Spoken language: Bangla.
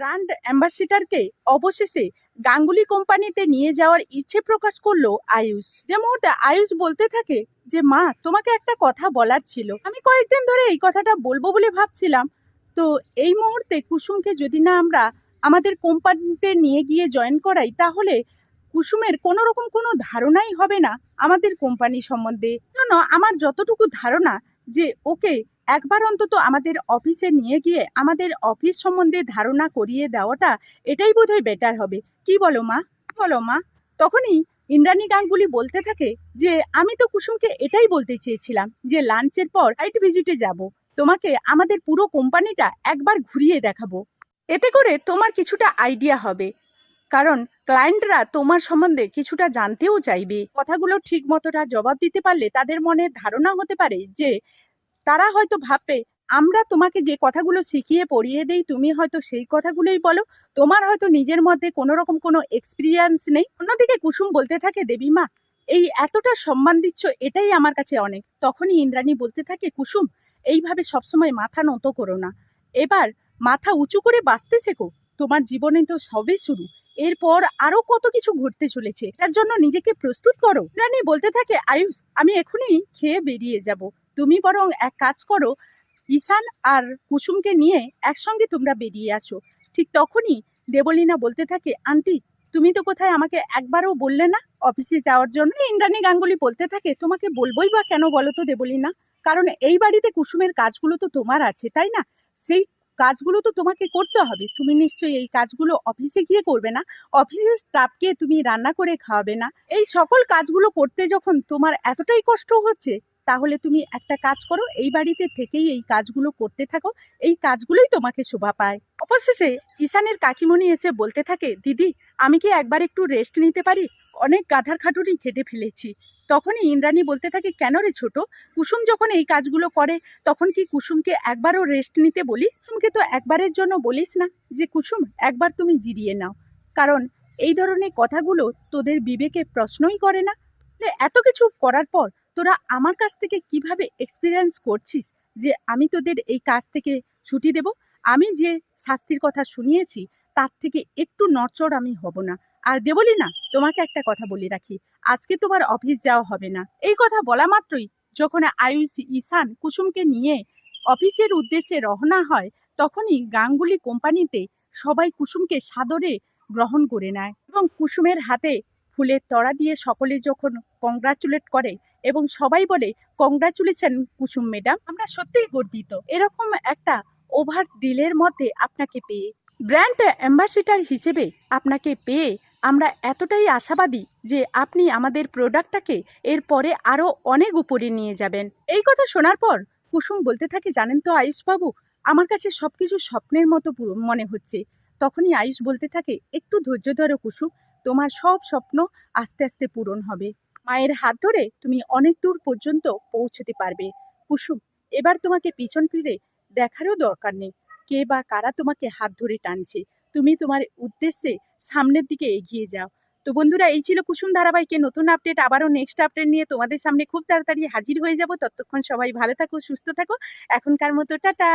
ব্র্যান্ড অ্যাম্বাসিডারকে অবশেষে গাঙ্গুলি কোম্পানিতে নিয়ে যাওয়ার ইচ্ছে প্রকাশ করল আয়ুষ। যে মুহূর্তে আয়ুষ বলতে থাকে যে, মা, তোমাকে একটা কথা বলার ছিল। আমি কয়েকদিন ধরে এই কথাটা বলব বলে ভাবছিলাম। তো এই মুহূর্তে কুসুমকে যদি না আমরা আমাদের কোম্পানিতে নিয়ে গিয়ে জয়েন করাই, তাহলে কুসুমের কোনো রকম কোনো ধারণাই হবে না আমাদের কোম্পানি সম্বন্ধে। জন্য আমার যতটুকু ধারণা যে, ওকে একবার অন্তত আমাদের অফিসে নিয়ে গিয়ে আমাদের অফিস সম্বন্ধে ধারণা করিয়ে দেওয়াটা এটাই বোধহয় বেটার হবে। কি বলো মা? বলো মা? তখনই ইন্দ্রাণী গাঙ্গুলি বলতে থাকে যে, আমি তো কুসুমকে এটাই বলতে চেয়েছিলাম যে লাঞ্চের পর সাইট ভিজিটে যাব। তোমাকে আমাদের পুরো কোম্পানিটা একবার ঘুরিয়ে দেখাবো। এতে করে তোমার কিছুটা আইডিয়া হবে। কারণ ক্লায়েন্টরা তোমার সম্বন্ধে কিছুটা জানতেও চাইবে। কথাগুলো ঠিক মতোটা জবাব দিতে পারলে তাদের মনে ধারণা হতে পারে যে তারা হয়তো ভাববে, আমরা তোমাকে যে কথাগুলো শিখিয়ে পড়িয়ে দেই, তুমি হয়তো সেই কথাগুলোই বলো। তোমার হয়তো নিজের মধ্যে কোনো রকম কোনো এক্সপিরিয়েন্স নেই। অন্যদিকে কুসুম বলতে থাকে, দেবী মা, এই এতটা সম্মান দিচ্ছ, এটাই আমার কাছে অনেক। তখনই ইন্দ্রাণী বলতে থাকে, কুসুম, এইভাবে সবসময় মাথা নত করো না। এবার মাথা উঁচু করে বাঁচতে শেখো তোমার জীবনে তো সবে শুরু। এরপর আরও কত কিছু ঘটতে চলেছে, তার জন্য নিজেকে প্রস্তুত করো। রানী বলতে থাকে, আয়ুষ, আমি এখনই খেয়ে বেরিয়ে যাব। তুমি বরং এক কাজ করো, ঈশান আর কুসুমকে নিয়ে একসঙ্গে তোমরা বেরিয়ে আসো। ঠিক তখনই দেবলীনা বলতে থাকে, আন্টি, তুমি তো কোথায় আমাকে একবারও বললে না? অফিসে যাওয়ার জন্য? ইন্দ্রাণী গাঙ্গুলি বলতে থাকে, তোমাকে বলবোই বা কেন বলো তো দেবলীনা? কারণ এই বাড়িতে কুসুমের কাজগুলো তো তোমার আছে, তাই না? সেই কাজগুলো তো তোমাকে করতে হবে। তুমি নিশ্চয়ই এই কাজগুলো অফিসে গিয়ে করবে না। অফিসের স্টাফকে তুমি রান্না করে খাওয়াবে না। এই সকল কাজগুলো করতে যখন তোমার এতটাই কষ্ট হচ্ছে তাহলে তুমি একটা কাজ করো, এই বাড়িতে থেকেই এই কাজগুলো করতে থাকো, এই কাজগুলোই তোমাকে শোভা পায়। অবশেষে ঈশানের কাকিমণি এসে বলতে থাকে, দিদি, আমি কি একবার একটু রেস্ট নিতে পারি? অনেক গাধার খাটুনি খেটে ফেলেছি। তখনই ইন্দ্রাণী বলতে থাকে, কেন রে ছোট? কুসুম যখন এই কাজগুলো করে, তখন কি কুসুমকে একবারও রেস্ট নিতে বলিস? কুসুমকে তো একবারের জন্য বলিস না যে, কুসুম, একবার তুমি জিরিয়ে নাও। কারণ এই ধরনের কথাগুলো তোদের বিবেকে প্রশ্নই করে না, এত কিছু করার পর তোরা আমার কাছ থেকে কীভাবে এক্সপিরিয়েন্স করছিস যে আমি তোদের এই কাজ থেকে ছুটি দেব? আমি যে শাস্তির কথা শুনিয়েছি, তার থেকে একটু নড়চড় আমি হব না। আর দেবলি না, তোমাকে একটা কথা বলে রাখি। আজকে তোমার অফিস যাওয়া হবে না। এই কথা বলা মাত্রই যখন আয়ুষ, ঈশান কুসুমকে নিয়ে অফিসের উদ্দেশ্যে রওনা হয়, তখনই গাঙ্গুলি কোম্পানিতে সবাই কুসুমকে সাদরে গ্রহণ করে নেয় এবং কুসুমের হাতে ফুলের তড়া দিয়ে সকলে যখন কংগ্রাচুলেট করে এবং সবাই বলে কংগ্রাচুলেশন কুসুম ম্যাডাম। আমরা সত্যিই গর্বিত। এরকম একটা ওভার ডিলের মধ্যে আপনাকে পেয়ে, ব্র্যান্ড অ্যাম্বাসিডার হিসেবে আপনাকে পেয়ে আমরা এতটাই আশাবাদী যে আপনি আমাদের প্রোডাক্টটাকে এরপরে আরও অনেক উপরে নিয়ে যাবেন। এই কথা শোনার পর কুসুম বলতে থাকে, জানেন তো আয়ুষবাবু, আমার কাছে সব কিছু স্বপ্নের মতো মনে হচ্ছে। তখনই আয়ুষ বলতে থাকে, একটু ধৈর্য ধরো কুসুম, তোমার সব স্বপ্ন আস্তে আস্তে পূরণ হবে। মায়ের হাত ধরে তুমি অনেক দূর পর্যন্ত পৌঁছতে পারবে। কুসুম, এবার তোমাকে পিছন ফিরে দেখারও দরকার নেই। কে বা কারা তোমাকে হাত ধরে টানছে? তুমি তোমার উদ্দেশ্যে সামনের দিকে এগিয়ে যাও। তো বন্ধুরা, এই ছিল কুসুম ধারাবাহিকে নতুন আপডেট আবারও নেক্সট আপডেট নিয়ে তোমাদের সামনে খুব তাড়াতাড়ি হাজির হয়ে যাব। ততক্ষণ সবাই ভালো থাকো, সুস্থ থাকো। এখনকার মতো, টাটা!